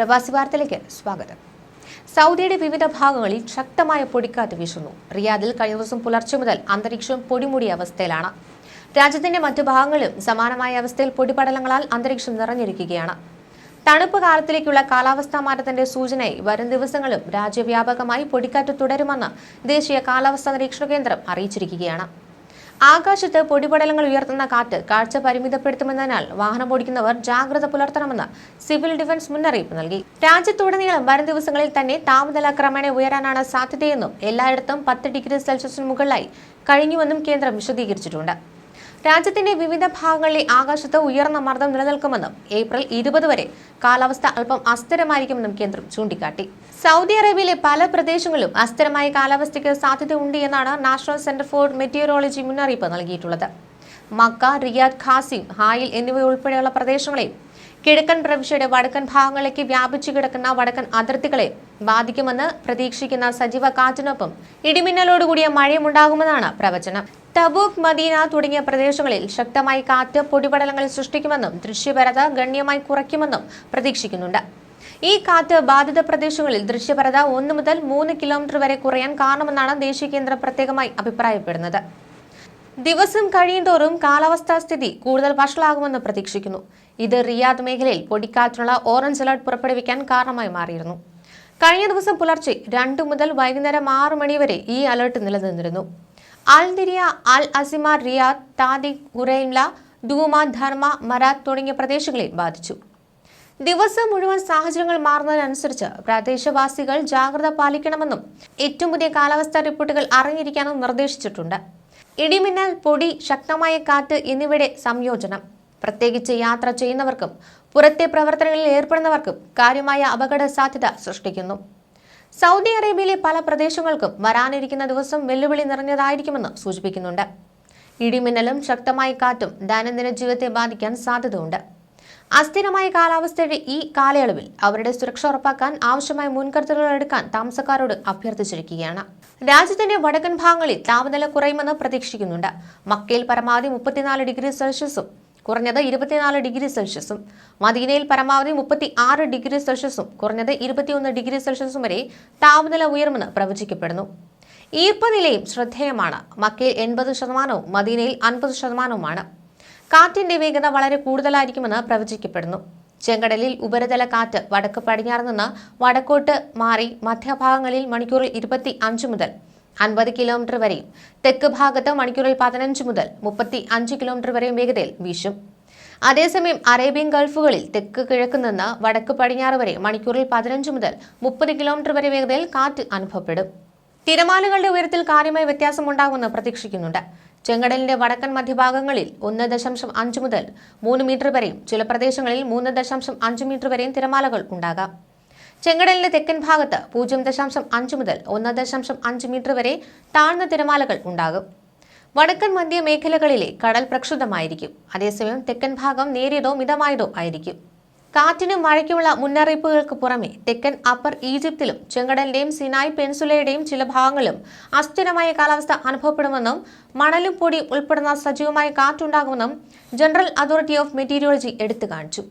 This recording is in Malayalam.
പ്രവാസി വാർത്തയിലേക്ക് സ്വാഗതം. സൗദിയുടെ വിവിധ ഭാഗങ്ങളിൽ ശക്തമായ പൊടിക്കാറ്റ് വീശുന്നു. റിയാദിൽ കഴിഞ്ഞ ദിവസം പുലർച്ചെ മുതൽ അന്തരീക്ഷം പൊടിമുടിയ അവസ്ഥയിലാണ്. രാജ്യത്തിന്റെ മറ്റു ഭാഗങ്ങളിലും സമാനമായ അവസ്ഥയിൽ പൊടിപടലങ്ങളാൽ അന്തരീക്ഷം നിറഞ്ഞിരിക്കുകയാണ്. തണുപ്പ് കാലത്തിലേക്കുള്ള കാലാവസ്ഥാ മാറ്റത്തിന്റെ സൂചനയായി വരും ദിവസങ്ങളും രാജ്യവ്യാപകമായി പൊടിക്കാറ്റ് തുടരുമെന്ന് ദേശീയ കാലാവസ്ഥാ നിരീക്ഷണ കേന്ദ്രം അറിയിച്ചിരിക്കുകയാണ്. ആകാശത്ത് പൊടിപടലങ്ങൾ ഉയർത്തുന്ന കാറ്റ് കാഴ്ച പരിമിതപ്പെടുത്തുമെന്നതിനാൽ വാഹനം ഓടിക്കുന്നവർ ജാഗ്രത പുലർത്തണമെന്ന് സിവിൽ ഡിഫൻസ് മുന്നറിയിപ്പ് നൽകി. രാജ്യത്തുടനീളം വരും ദിവസങ്ങളിൽ തന്നെ താപനില ക്രമേണ ഉയരാനാണ് സാധ്യതയെന്നും എല്ലായിടത്തും പത്ത് ഡിഗ്രി സെൽഷ്യസിന് മുകളിലായി കഴിഞ്ഞുവെന്നും കേന്ദ്രം വിശദീകരിച്ചിട്ടുണ്ട്. രാജ്യത്തിന്റെ വിവിധ ഭാഗങ്ങളിലെ ആകാശത്ത് ഉയർന്ന മർദ്ദം നിലനിൽക്കുമെന്നും ഏപ്രിൽ ഇരുപത് വരെ കാലാവസ്ഥ അല്പം അസ്ഥിരമായിരിക്കുമെന്നും കേന്ദ്രം ചൂണ്ടിക്കാട്ടി. സൗദി അറേബ്യയിലെ പല പ്രദേശങ്ങളിലും അസ്ഥിരമായ കാലാവസ്ഥയ്ക്ക് സാധ്യതയുണ്ട് എന്നാണ് നാഷണൽ സെന്റർ ഫോർ മെറ്റീരിയോളജി മുന്നറിയിപ്പ് നൽകിയിട്ടുള്ളത്. മക്ക റിയാദ് ഖാസിം ഹായിൽ എന്നിവയുൾപ്പെടെയുള്ള പ്രദേശങ്ങളെയും കിഴക്കൻ പ്രവിശ്യയുടെ വടക്കൻ ഭാഗങ്ങളിലേക്ക് വ്യാപിച്ചു കിടക്കുന്ന വടക്കൻ അതിർത്തികളെ ബാധിക്കുമെന്ന് പ്രതീക്ഷിക്കുന്ന സജീവ കാറ്റിനൊപ്പം ഇടിമിന്നലോടുകൂടിയ മഴയും ഉണ്ടാകുമെന്നാണ് പ്രവചനം. തബൂക്ക് മദീന തുടങ്ങിയ പ്രദേശങ്ങളിൽ ശക്തമായി കാറ്റ് പൊടിപടലങ്ങൾ സൃഷ്ടിക്കുമെന്നും ദൃശ്യപരത ഗണ്യമായി കുറയ്ക്കുമെന്നും പ്രതീക്ഷിക്കുന്നുണ്ട്. ഈ കാറ്റ് ബാധിത പ്രദേശങ്ങളിൽ ദൃശ്യപരത ഒന്ന് മുതൽ മൂന്ന് കിലോമീറ്റർ വരെ കുറയാൻ കാരണമെന്നാണ് ദേശീയ കേന്ദ്രം പ്രത്യേകമായി അഭിപ്രായപ്പെടുന്നത്. ദിവസം കഴിയുന്തോറും കാലാവസ്ഥാ സ്ഥിതി കൂടുതൽ വഷളാകുമെന്ന് പ്രതീക്ഷിക്കുന്നു. ഇത് റിയാദ് മേഖലയിൽ പൊടിക്കാറ്റിനുള്ള ഓറഞ്ച് അലർട്ട് പുറപ്പെടുവിക്കാൻ കാരണമായി മാറിയിരുന്നു. കഴിഞ്ഞ ദിവസം പുലർച്ചെ രണ്ടു മുതൽ വൈകുന്നേരം ആറു മണിവരെ ഈ അലർട്ട് നിലനിന്നിരുന്നു. അൽ ദിരിയ അൽ അസിമ റിയാദ് താദി ഖുറൈംല ദൂമ ധർമ്മ മരാത്ത് തുടങ്ങിയ പ്രദേശങ്ങളെ ബാധിച്ചു. ദിവസം മുഴുവൻ സാഹചര്യങ്ങൾ മാറുന്നതിനനുസരിച്ച് പ്രദേശവാസികൾ ജാഗ്രത പാലിക്കണമെന്നും ഏറ്റവും പുതിയ കാലാവസ്ഥാ റിപ്പോർട്ടുകൾ അറിഞ്ഞിരിക്കാനും നിർദ്ദേശിച്ചിട്ടുണ്ട്. ഇടിമിന്നൽ പൊടി ശക്തമായ കാറ്റ് എന്നിവയുടെ സംയോജനം. പ്രത്യേകിച്ച് യാത്ര ചെയ്യുന്നവർക്കും പുറത്തെ പ്രവർത്തനങ്ങളിൽ ഏർപ്പെടുന്നവർക്കും കാര്യമായ അപകട സാധ്യത സൃഷ്ടിക്കുന്നു. സൗദി അറേബ്യയിലെ പല പ്രദേശങ്ങൾക്കും വരാനിരിക്കുന്ന ദിവസം വെല്ലുവിളി നിറഞ്ഞതായിരിക്കുമെന്ന് സൂചിപ്പിക്കുന്നുണ്ട്. ഇടിമിന്നലും ശക്തമായ കാറ്റും ദൈനംദിന ജീവിതത്തെ ബാധിക്കാൻ സാധ്യതയുണ്ട്. അസ്ഥിരമായ കാലാവസ്ഥയുടെ ഈ കാലയളവിൽ അവരുടെ സുരക്ഷ ഉറപ്പാക്കാൻ ആവശ്യമായ മുൻകരുതലുകൾ എടുക്കാൻ താമസക്കാരോട് അഭ്യർത്ഥിച്ചിരിക്കുകയാണ്. രാജ്യത്തിന്റെ വടക്കൻ ഭാഗങ്ങളിൽ താപനില കുറയുമെന്ന് പ്രതീക്ഷിക്കുന്നുണ്ട്. മക്കയിൽ പരമാവധി മുപ്പത്തിനാല് ഡിഗ്രി സെൽഷ്യസും കുറഞ്ഞത് ഇരുപത്തിനാല് ഡിഗ്രി സെൽഷ്യസും മദീനയിൽ പരമാവധി മുപ്പത്തി ആറ് ഡിഗ്രി സെൽഷ്യസും കുറഞ്ഞത് ഇരുപത്തിയൊന്ന് ഡിഗ്രി സെൽഷ്യസും വരെ താപനില ഉയർമെന്ന് പ്രവചിക്കപ്പെടുന്നു. ഈർപ്പനിലയും ശ്രദ്ധേയമാണ്. മക്കയിൽ എൺപത് ശതമാനവും മദീനയിൽ അൻപത് ശതമാനവുമാണ്. കാറ്റിന്റെ വേഗത വളരെ കൂടുതലായിരിക്കുമെന്ന് പ്രവചിക്കപ്പെടുന്നു. ചെങ്കടലിൽ ഉപരിതല കാറ്റ് വടക്ക് പടിഞ്ഞാറ് നിന്ന് വടക്കോട്ട് മാറി മധ്യഭാഗങ്ങളിൽ മണിക്കൂറിൽ ഇരുപത്തി അഞ്ച് മുതൽ അൻപത് കിലോമീറ്റർ വരെയും തെക്ക് ഭാഗത്ത് മണിക്കൂറിൽ പതിനഞ്ച് മുതൽ മുപ്പത്തി അഞ്ച് കിലോമീറ്റർ വരെയും വേഗതയിൽ വീശും. അതേസമയം അറേബ്യൻ ഗൾഫുകളിൽ തെക്ക് കിഴക്ക് നിന്ന് വടക്ക് പടിഞ്ഞാറ് വരെ മണിക്കൂറിൽ പതിനഞ്ച് മുതൽ മുപ്പത് കിലോമീറ്റർ വരെ വേഗതയിൽ കാറ്റ് അനുഭവപ്പെടും. തിരമാലകളുടെ ഉയരത്തിൽ കാര്യമായ വ്യത്യാസമുണ്ടാകുമെന്ന് പ്രതീക്ഷിക്കുന്നുണ്ട്. ചെങ്കടലിന്റെ വടക്കൻ മധ്യഭാഗങ്ങളിൽ ഒന്ന് ദശാംശം അഞ്ച് മുതൽ മൂന്ന് മീറ്റർ വരെയും ചില പ്രദേശങ്ങളിൽ മൂന്ന് ദശാംശം അഞ്ച് മീറ്റർ വരെയും തിരമാലകൾ ഉണ്ടാകാം. ചെങ്കടലിന്റെ തെക്കൻ ഭാഗത്ത് പൂജ്യം ദശാംശം അഞ്ച് മുതൽ ഒന്ന് ദശാംശം അഞ്ച് മീറ്റർ വരെ താഴ്ന്ന തിരമാലകൾ ഉണ്ടാകും. വടക്കൻ മധ്യ മേഖലകളിലെ കടൽ പ്രക്ഷുബ്ധമായിരിക്കും. അതേസമയം തെക്കൻ ഭാഗം നേരിയതോ മിതമായതോ ആയിരിക്കും. കാറ്റിനും മഴയ്ക്കുമുള്ള മുന്നറിയിപ്പുകൾക്ക് പുറമെ തെക്കൻ അപ്പർ ഈജിപ്തിലും ചെങ്കടലിന്റെയും സിനായ് പെൻസുലയുടെയും ചില ഭാഗങ്ങളിലും അസ്ഥിരമായ കാലാവസ്ഥ അനുഭവപ്പെടുമെന്നും മണലും പൊടിയും ഉൾപ്പെടുന്ന സജീവമായ കാറ്റുണ്ടാകുമെന്നും ജനറൽ അതോറിറ്റി ഓഫ് മെറ്റീരിയോളജി എടുത്തു കാണിച്ചു